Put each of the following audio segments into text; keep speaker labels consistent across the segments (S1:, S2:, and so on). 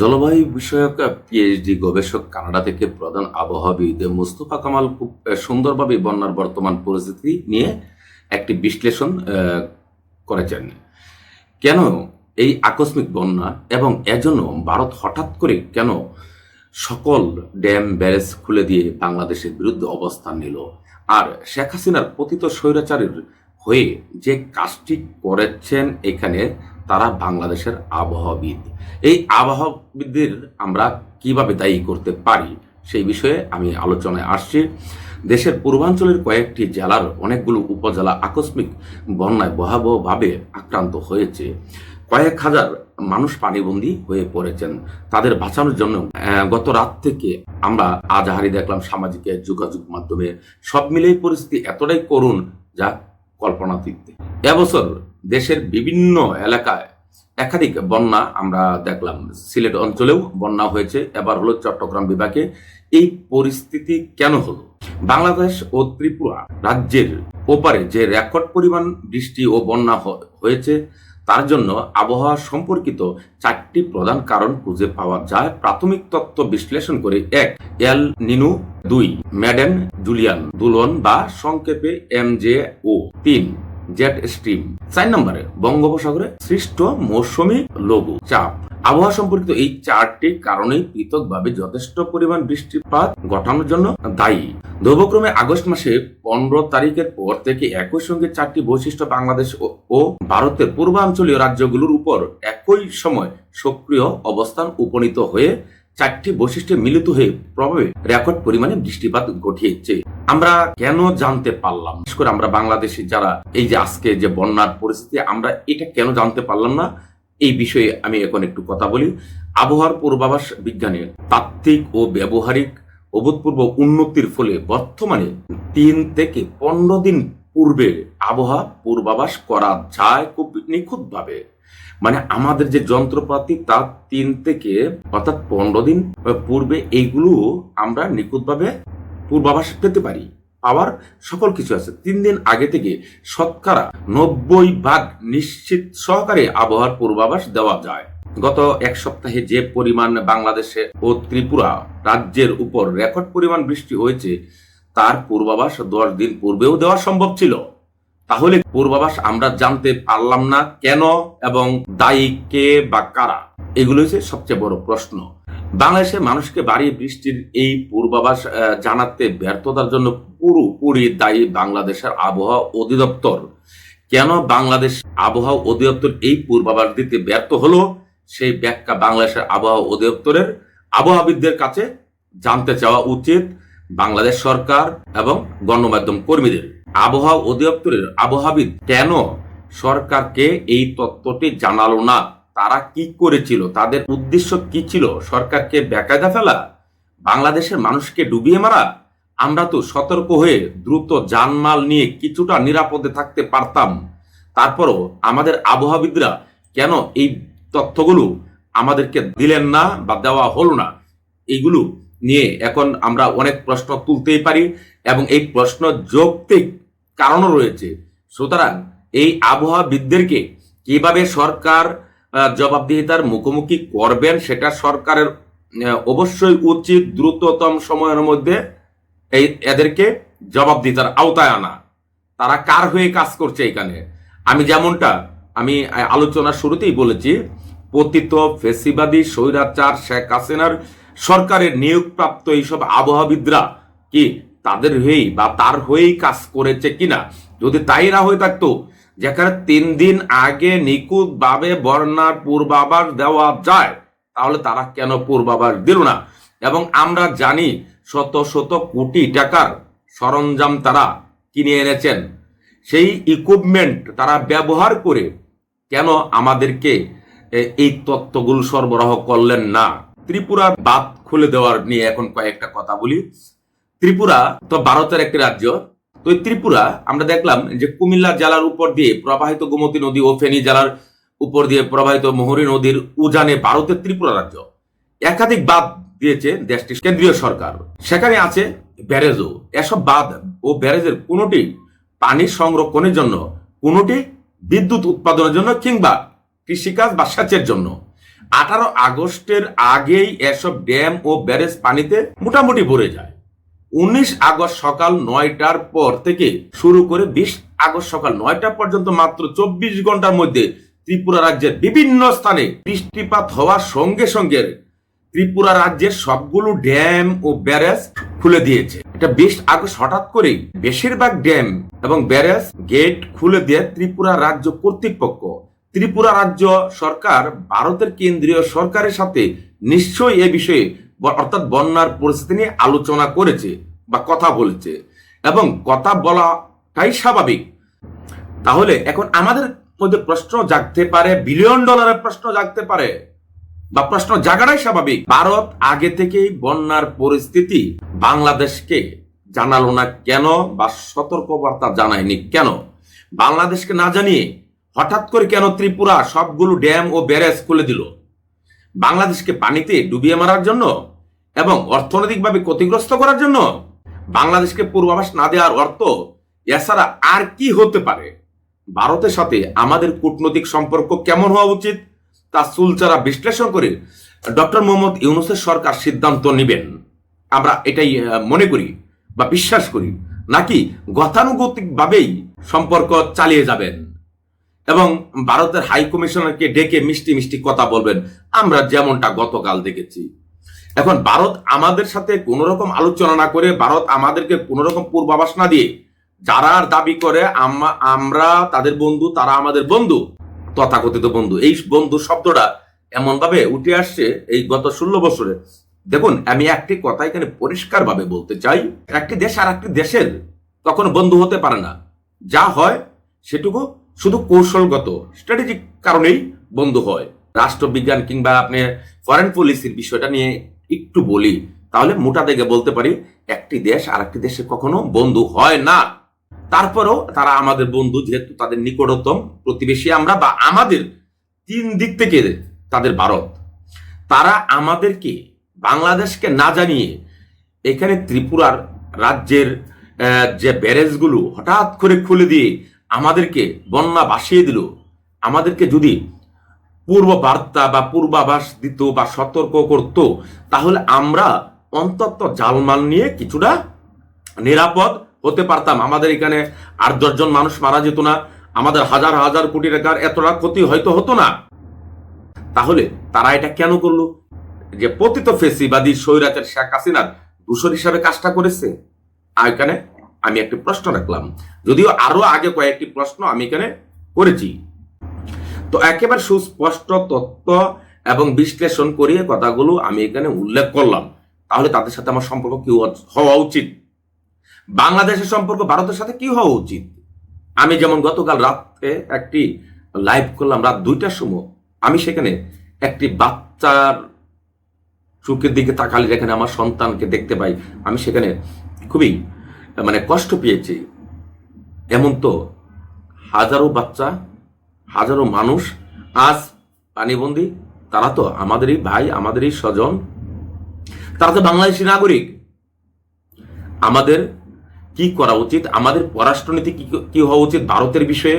S1: জলবায়ু বিষয়ক পিএইচডি গবেষক কানাডা থেকে প্রধান আবহাওয়াবিদ মুস্তফা কামাল খুব সুন্দরভাবে বন্যার বর্তমান পরিস্থিতি নিয়ে একটি বিশ্লেষণ করেছেন। কেন এই আকস্মিক বন্যা এবং এজন্য ভারত হঠাৎ করে কেন সকল ড্যাম, ব্যারেজ খুলে দিয়ে বাংলাদেশের বিরুদ্ধে অবস্থান নিল? আর শেখ হাসিনার পতিত স্বৈরাচারের হয়ে যে কাজটি করেছেন এখানে তারা বাংলাদেশের আবহাওয়াবিদ। এই আবহাওয়াবিদদের আমরা কীভাবে দায়ী করতে পারি সেই বিষয়ে আমি আলোচনায় আসছি। দেশের পূর্বাঞ্চলের কয়েকটি জেলার অনেকগুলো উপজেলা আকস্মিক বন্যায় ভয়াবহভাবে আক্রান্ত হয়েছে। কয়েক হাজার মানুষ পানিবন্দী হয়ে পড়েছেন। তাদের বাঁচানোর জন্য গত রাত থেকে আমরা আজাহারি দেখলাম সামাজিক যোগাযোগ মাধ্যমে। সব মিলেই পরিস্থিতি এতটাই করুণ যা কল্পনাতীত এবছর দেশের বিভিন্ন এলাকায় একাধিক বন্যা আমরা দেখলাম। সিলেট অঞ্চলেও বন্যা হয়েছে। এবার হলো চট্টগ্রাম বিভাগে এই পরিস্থিতি কেন হলো? বাংলাদেশ ও ত্রিপুরা রাজ্যের ওপারে যে রেকর্ড পরিমাণ বৃষ্টি ও বন্যা হয়েছে তার জন্য আবহাওয়া সম্পর্কিত চারটি প্রধান কারণ খুঁজে পাওয়া যায়। প্রাথমিক তত্ত্ব বিশ্লেষণ করে এক, এল নিনু। দুই, ম্যাডেন জুলিয়ান দুলন বা সংক্ষেপে এম জে ও। তিন, জেট স্ট্রিম। চার নম্বরে বঙ্গোপসাগরে সৃষ্ট মৌসুমী লঘু চাপ। আবহাওয়া সম্পর্কিত এই চারটি কারণেই পৃথকভাবে যথেষ্ট পরিমাণ বৃষ্টিপাত ঘটানোর জন্য দায়ী। ধ্রুবক্রমে আগস্ট মাসে পনেরো তারিখের পর থেকে একই সঙ্গে চারটি বৈশিষ্ট্য বাংলাদেশ ও- ভারতের পূর্বাঞ্চলীয় রাজ্যগুলোর উপর একই সময় সক্রিয় অবস্থান উপনীত হয়ে চারটি বৈশিষ্ট্যে মিলিত হয়ে প্রভাবে রেকর্ড পরিমাণে বৃষ্টিপাত ঘটিয়েছে। আমরা কেন জানতে পারলাম বিশেষ করে আমরা বাংলাদেশি যারা, এই যে আজকে যে বন্যার পরিস্থিতি, আমরা এটা কেন জানতে পারলাম না? এই বিষয়ে আমি এখন একটু কথা বলি। আবহাওয়ার পূর্বাভাস বিজ্ঞানের তাত্ত্বিক ও ব্যবহারিক অভূতপূর্ব উন্নতির ফলে বর্তমানে তিন থেকে পনেরো দিন পূর্বে আবহাওয়া পূর্বাভাস করা যায় খুব নিখুঁতভাবে। মানে আমাদের যে যন্ত্রপাতি তা তিন থেকে অর্থাৎ পনেরো দিন পূর্বে এইগুলো আমরা নিখুঁতভাবে পূর্বাভাস পেতে পারি। পাওয়ার সকল কিছু আছে। তিন দিন আগে থেকে শতকরা নব্বই ভাগ নিশ্চিত সহকারে আবহাওয়ার পূর্বাভাস দেওয়া যায়। গত এক সপ্তাহে যে পরিমাণ বাংলাদেশে ও ত্রিপুরা রাজ্যের উপর রেকর্ড পরিমাণ বৃষ্টি হয়েছে, তার পূর্বাভাস দশ দিন পূর্বেও দেওয়া সম্ভব ছিল। তাহলে পূর্বাভাস আমরা জানতে পারলাম না কেন এবং দায়ী কে বা কারা? এগুলো হচ্ছে সবচেয়ে বড় প্রশ্ন। বাংলাদেশে মানুষকে বাড়ি বৃষ্টির এই পূর্বাভাস জানাতে ব্যর্থতার জন্য পুরোপুরি দায়ী বাংলাদেশের আবহাওয়া অধিদপ্তর। কেন বাংলাদেশ আবহাওয়া অধিদপ্তর এই পূর্বাভাস দিতে ব্যর্থ হলো? সেই ব্যাখ্যা বাংলাদেশের আবহাওয়া অধিদপ্তরের আবহাওয়াবিদদের কাছে জানতে চাওয়া উচিত। বাংলাদেশ সরকার এবং গণমাধ্যম কর্মীদের। আবহাওয়া অধিদপ্তরের আবহাওয়াবিদ, কেন সরকারকে এই তত্ত্বটি জানালো না? তারা কি করেছিল? তাদের উদ্দেশ্য কি ছিল? সরকারকে বেকায়দা ফেলা? বাংলাদেশের মানুষকে ডুবিয়ে মারা? আমরা তো সতর্ক হয়ে দ্রুত জানমাল নিয়ে কিছুটা নিরাপদে থাকতে পারতাম। তারপরও আমাদের আবহাওয়াবিদরা কেন এই তথ্যগুলো আমাদেরকে দিলেন না বা দেওয়া হলো না? এইগুলো নিয়ে এখন আমরা অনেক প্রশ্ন তুলতেই পারি এবং এই প্রশ্ন যৌক্তিক কারণও রয়েছে। সুতরাং এই আবহাওয়াবিদদেরকে কীভাবে সরকার জবাবদিহিতার মুখোমুখি করবেন সেটা সরকারের অবশ্যই উচিত দ্রুততম সময়ের মধ্যে এই এদেরকে জবাবদিহিতার আওতায় আনা। তারা কার হয়ে কাজ করছে এখানে? আমি যেমনটা আমি আহ, আলোচনার শুরুতেই বলেছি পতিত ফেসিবাদী স্বৈরাচার শেখ হাসিনার সরকারের নিয়োগপ্রাপ্ত এইসব আবহাওয়াবিদরা কি তাদের হয়েই বা তার হয়েই কাজ করেছে কিনা। যদি তাই না হয়ে থাকতো, যেখানে তিন দিন আগে নিখুঁত ভাবে বর্ণার পূর্বাভাস দেওয়া যায়, তাহলে তারা কেন পূর্বাভাস দিল না? এবং আমরা জানি শত শত কোটি টাকার সরঞ্জাম তারা কিনে এনেছেন। সেই ইকুইপমেন্ট তারা ব্যবহার করে কেন আমাদেরকে এই তত্ত্বগুলো সরবরাহ করলেন না? ত্রিপুরা বাদ খুলে দেওয়ার নিয়ে এখন কয়েকটা কথা বলি। ত্রিপুরা তো ভারতের একটি রাজ্য। তো এই ত্রিপুরা, আমরা দেখলাম যে কুমিল্লা জেলার উপর দিয়ে প্রবাহিত গোমতী নদী ও ফেনী জেলার উপর দিয়ে প্রবাহিত মোহরী নদীর উজানে ভারতের ত্রিপুরা রাজ্য। একাধিক বাঁধ দিয়েছে দেশটির কেন্দ্রীয় সরকার। সেখানে আছে ব্যারেজও। এসব বাঁধ ও ব্যারেজের কোনোটি পানি সংরক্ষণের জন্য, কোনোটি বিদ্যুৎ উৎপাদনের জন্য কিংবা কৃষিকাজ বা সেচের জন্য। আঠারো আগস্টের আগেই এসব ড্যাম ও ব্যারেজ পানিতে মোটামুটি ভরে যায়। উনিশ আগস্ট সকাল নয়টার পর থেকে শুরু করে বিশ আগস্ট সকাল নয়টা পর্যন্ত মাত্র চব্বিশ ঘণ্টার মধ্যে ত্রিপুরা রাজ্যের বিভিন্ন স্থানে বৃষ্টিপাত হওয়ার সঙ্গে সঙ্গে ত্রিপুরা রাজ্যের সবগুলো ড্যাম ও ব্যারেজ খুলে দিয়েছে। এটা বিশ আগস্ট হঠাৎ করেই বেশিরভাগ ড্যাম এবং ব্যারেজ গেট খুলে দিয়ে ত্রিপুরা রাজ্য কর্তৃপক্ষ, ত্রিপুরা রাজ্য সরকার, ভারতের কেন্দ্রীয় সরকারের সাথে নিশ্চয়ই এ বিষয়ে অর্থাৎ বন্যার পরিস্থিতি নিয়ে আলোচনা করেছে বা কথা বলেছে। এবং কথা বলাটাই স্বাভাবিক। তাহলে এখন আমাদের মধ্যে প্রশ্ন জাগতে পারে, বিলিয়ন ডলারের প্রশ্ন জাগতে পারে বা প্রশ্ন জাগাটাই স্বাভাবিক। ভারত আগে থেকেই বন্যার পরিস্থিতি বাংলাদেশকে জানালো না কেন বা সতর্কবার্তা জানায়নি কেন? বাংলাদেশকে না জানিয়ে হঠাৎ করে কেন ত্রিপুরা সবগুলো ড্যাম ও ব্যারেজ খুলে দিল? বাংলাদেশকে পানিতে ডুবিয়ে মারার জন্য এবং অর্থনৈতিকভাবে ক্ষতিগ্রস্ত করার জন্য বাংলাদেশকে পূর্বাভাস না দেওয়ার অর্থ, এছাড়া আর কি হতে পারে? ভারতের সাথে আমাদের কূটনৈতিক সম্পর্ক কেমন হওয়া উচিত? তা চুলচারা বিশ্লেষণ করে ডক্টর মোহাম্মদ ইউনুসের সরকার সিদ্ধান্ত নেবেন। আমরা এটাই মনে করি বা বিশ্বাস করি, নাকি গতানুগতিকভাবেই সম্পর্ক চালিয়ে যাবেন? এবং ভারতের হাই কমিশনারকে ডেকে মিষ্টি মিষ্টি কথা বলবেন। আমরা যেমনটা গতকাল দেখেছি। এখন ভারত আমাদের সাথে কোনো রকম আলোচনা না করে, ভারত আমাদেরকে কোনো রকম পূর্বাভাস না দিয়ে, যারা দাবি করে আমরা তাদের বন্ধু, তারা আমাদের বন্ধু, তথাকথিত বন্ধু। এই বন্ধু শব্দটা এমন ভাবে উঠে আসছে এই গত ষোলো বছরে। দেখুন, আমি একটি কথা এখানে পরিষ্কার ভাবে বলতে চাই। একটি দেশ আর একটি দেশের কখনো বন্ধু হতে পারে না। যা হয় সেটুকু শুধু কৌশলগত স্ট্র্যাটেজিক কারণেই বন্ধু হয়। রাষ্ট্রবিজ্ঞান কিংবা আপনি ফরেন পলিসির বিষয়টা নিয়ে একটু বলি, তাহলে মোটা দেখে বলতে পারি, একটি দেশ আর একটি দেশে কখনো বন্ধু হয় না। তারপরেও তারা আমাদের বন্ধু, যেহেতু তাদের নিকটতম প্রতিবেশী আমরা বা আমাদের তিন দিক থেকে তাদের ভারত। তারা আমাদেরকে বাংলাদেশকে না জানিয়ে এখানে ত্রিপুরার রাজ্যের যে ব্যারেজগুলো হঠাৎ করে খুলে দিয়ে আমাদেরকে বন্যা ভাসিয়ে দিল। আমাদেরকে যদি পূর্ব বার্তা বা পূর্বাভাস দিত বা সতর্ক করত, তাহলে আমরা অন্তত জালমাল নিয়ে কিছুটা নিরাপদ হতে পারতাম। আমাদের এখানে আট দশজন মানুষ মারা যেত না। আমাদের হাজার হাজার কোটি টাকার এতটা ক্ষতি হয়তো হতো না। তাহলে তারা এটা কেন করল? যে পতিত ফেসিবাদী স্বৈরাচার শেখ হাসিনার দূষর হিসাবে কাজটা করেছে। আর এখানে আমি একটি প্রশ্ন রাখলাম। যদিও আরও আগে কয়েকটি প্রশ্ন আমি এখানে করেছি। তো একেবারে সুস্পষ্ট তত্ত্ব এবং বিশ্লেষণ করিয়ে কথাগুলো আমি এখানে উল্লেখ করলাম। তাহলে তাদের সাথে আমার সম্পর্ক কি হওয়া- উচিত? বাংলাদেশের সম্পর্ক ভারতের সাথে কি হওয়া উচিত? আমি যেমন গতকাল রাতে একটি লাইভ করলাম, রাত দুইটার সময়। আমি সেখানে একটি বাচ্চার চোখের দিকে তাকালে যেখানে আমার সন্তানকে দেখতে পাই, আমি সেখানে খুবই মানে কষ্ট পেয়েছি। এমন তো হাজারো বাচ্চা হাজারো মানুষ আজ পানিবন্দী, তারা তো আমাদেরই ভাই, আমাদেরই স্বজন। তারা তো বাংলাদেশি নাগরিক। আমাদের কি করা উচিত? আমাদের পররাষ্ট্রনীতি কি কি হওয়া উচিত ভারতের বিষয়ে?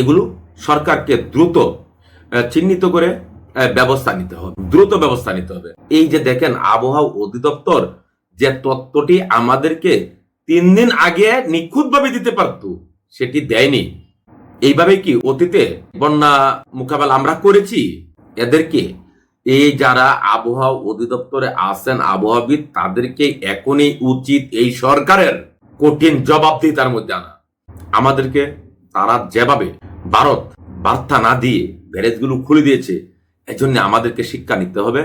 S1: এগুলো সরকারকে দ্রুত চিহ্নিত করে ব্যবস্থা নিতে হবে। দ্রুত ব্যবস্থা নিতে হবে। এই যে দেখেন আবহাওয়া অধিদপ্তর যে তত্ত্বটি আমাদেরকে তিন দিন আগে নিখুঁতভাবে দিতে পারত, সেটি দেয়নি। এইভাবে কি অতীতে বন্যা মোকাবেলা আমরা করেছি? এদেরকে এই যারা আবহাওয়া অধিদপ্তরে আছেন আবহাওয়াবিদ, তাদেরকে এখনই উচিত এই সরকারের কঠিন জবাবদিহিতার মধ্যে আনা। আমাদেরকে তারা যেভাবে ভারত বার্তা না দিয়ে ব্যারেজগুলো খুলে দিয়েছে, এজন্য আমাদেরকে শিক্ষা নিতে হবে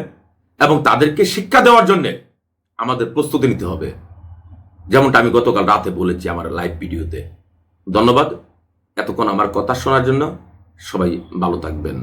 S1: এবং তাদেরকে শিক্ষা দেওয়ার জন্য আমাদের প্রস্তুতি নিতে হবে। যেমনটা আমি গতকাল রাতে বলেছি আমার লাইভ ভিডিওতে। ধন্যবাদ। এতক্ষণ আমার কথা শোনার জন্য সবাই ভালো থাকবেন।